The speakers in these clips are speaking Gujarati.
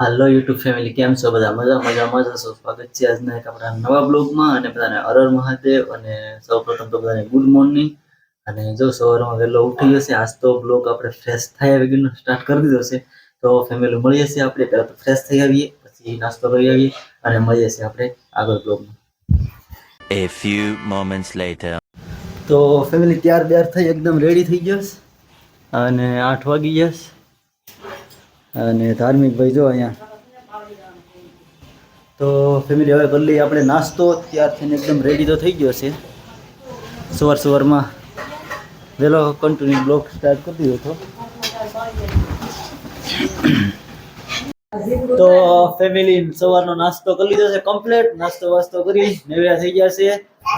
હાલો યુટ્યુબ ફેમિલી કેમ છો બધા? મજા મજામાં મજા હશો? સ્વાગત છે આજના એક આપણા નવા બ્લોગમાં અને બધાને અરર મહાદેવ અને સૌ પ્રથમ તો બધાને ગુડ મોર્નિંગ અને જો સવારમાં વહેલો ઉઠી જશે આજ તો બ્લોગ આપણે ફ્રેશ થાય વગરનો સ્ટાર્ટ કરી દીધો છે. તો ફેમિલી મળીએ છીએ આપણે પહેલાં તો ફ્રેશ થઈ આવીએ પછી નાસ્તો કરી આવીએ અને મળીએ છીએ આપણે આગળ બ્લોગમાં A few moments later. તો ફેમિલી ત્યાર બ્યાર થઈ એકદમ રેડી થઈ જશ અને આઠ વાગી છે. અને ધાર્મિક ભાઈ જો અહીંયા. તો ફેમિલી હવે કરી લઈએ આપણે નાસ્તો ત્યારથી એકદમ રેડી તો થઈ ગયો છે. સવાર સવારમાં વહેલો કન્ટિન્યુ બ્લોક સ્ટાર્ટ કરી દીધો હતો. તો ફેમિલી સવારનો નાસ્તો કરી લીધો છે કમ્પ્લીટ નાસ્તો વાસ્તો કરી નેવ્યા થઈ ગયા છે.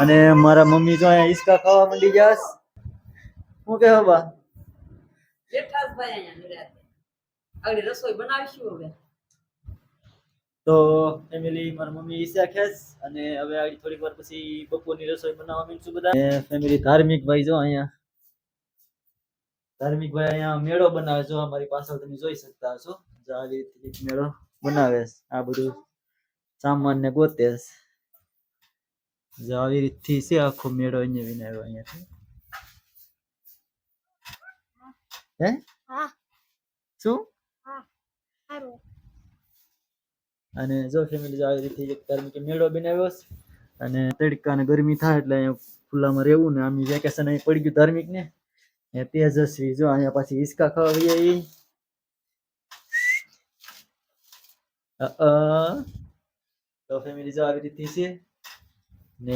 અને મારા મમ્મી તો અહીંયા હિસકા ખાવા માંડી ગયા શું કે બા બેઠા જ ભાઈ અહીંયા નિરાંતે. આગળ રસોઈ બનાવીશું હવે. તો ફેમિલી મારા મમ્મી ઈસા ખેસ અને હવે આગળ થોડીક વાર પછી બપોરની રસોઈ બનાવવા માંડશું બધા. ફેમિલી ધાર્મિક ભાઈ જો અહીંયા. ધાર્મિક ભાઈ અહીંયા મેળો બનાવે છો. અમારી પાછળ તમે જોઈ શકતા હશો. જો આવી રીતે મેળો બનાવે છે. આ બધું સામાન ને ગોતે છે. જો આવી રીતથી છે આખો મેળો અહીંયા વિનાયો અહીંયાથી. હે? હા. શું? અને જો ફેમિલી આવી રીતે એક ધાર્મિક મેળો બનાવ્યો છે, અને તડકા ને ગરમી થાય એટલે અહીંયા ખુલ્લામાં રહેવું ને આમ વેકેશન અહીં પડી ગયું ધાર્મિક ને એ તેજસ્વી જો અહીંયા પાછી હિસકા ખાવા અ. તો ફેમિલી જો આવી રીતે છે ને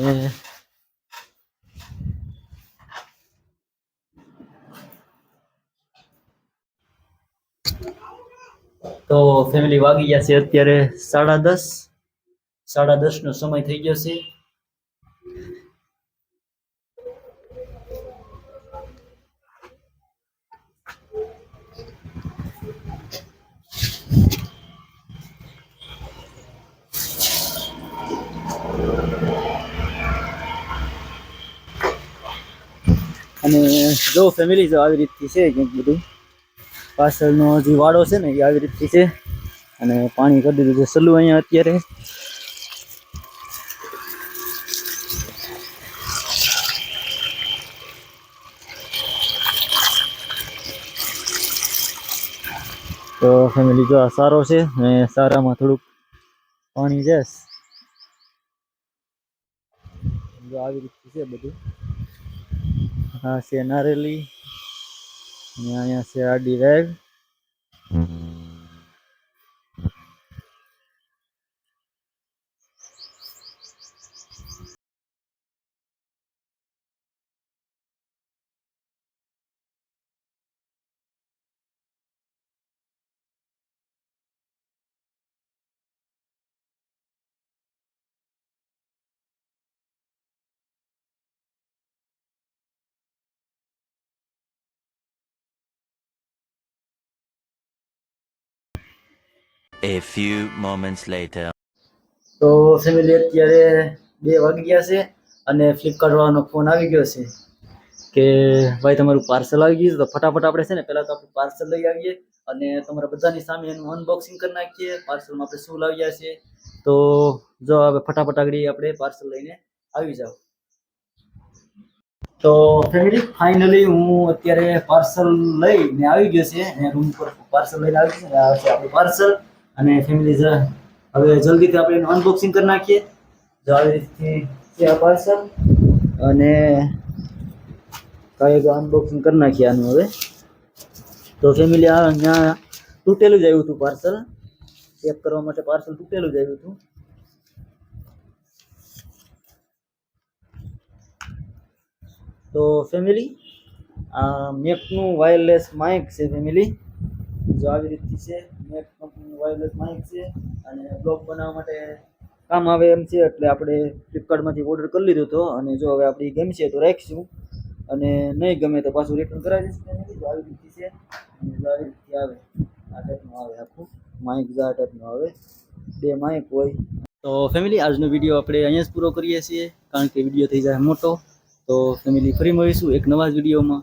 તો ફેમિલી વાગી ગયા છે અત્યારે સાડા દસ. સાડા દસ નો સમય થઈ ગયો છે. અને જો ફેમિલી જો આવી રીતથી છે કંઈક બધું? પાછળનો જે વાડો છે ને, એ આવી રીતથી છે. અને પાણી કરી દીધું છે. સલું અહીંયા અત્યારે. તો ફેમિલી જો આ સારો છે અને સારામાં થોડુંક પાણી છે. આવી રીતથી છે બધું. હા, છે નારેલી. અહીંયા છે આડી રેગ A few moments later. તો ફેમિલી અત્યારે બે વાગી ગયા છે અને ફ્લિપકાર્ટ વાળાનો ફોન આવી ગયો છે કે ભાઈ તમારું પાર્સલ આવી ગયું તો ફટાફટ આપણે છે ને પહેલાં તો આપણે પાર્સલ લઈ આવીએ અને તમારા બધાની સામે એનું અનબોક્સિંગ કરી નાખીએ. પાર્સલમાં આપણે શું લાવ્યા છે તો જો હવે ફટાફટ આગળ આપણે પાર્સલ લઈને આવી જાઓ. તો ફેમિલી ફાઇનલી હું અત્યારે પાર્સલ લઈને આવી ગયો છે. રૂમ પર પાર્સલ લઈને આવી ગયો છે. આપણું પાર્સલ અને ફેમિલી હવે જલ્દીથી આપણે એનું અનબોક્સિંગ કરી નાખીએ. જો આવી રીતથી આ પાર્સલ અને કાંઈ અનબોક્સિંગ કરી નાખીએ આનું હવે. તો ફેમિલી આ અહીંયા તૂટેલું જ આવ્યું હતું પાર્સલ ચેક કરવા માટે પાર્સલ તૂટેલું જ આવ્યું હતું. તો ફેમિલી આ મેકનું વાયરલેસ માઇક છે ફેમિલી જો આવી રીતથી છે. મેક કંપનીનું વાયરલેસ માઇક છે અને બ્લોગ બનાવવા માટે કામ આવે એમ છે, એટલે આપણે ફ્લિપકાર્ટમાંથી ઓર્ડર કરી લીધો હતો અને જો હવે આપણી ગમશે તો રાખીશું. અને નહીં ગમે તો પાછું રિટર્ન કરાવી દઈશું. જો આવી રીતથી છે. આવી રીતથી આવે, આ ટાઈપનું આવે આખું. માઇક આ ટાઈપનું આવે. બે માઇક હોય. તો ફેમિલી આજનો વીડિયો આપણે અહીંયા જ પૂરો કરીએ છીએ, કારણ કે વીડિયો થઈ જાય મોટો. તો ફેમિલી ફરી મળીશું એક નવા જ વિડીયોમાં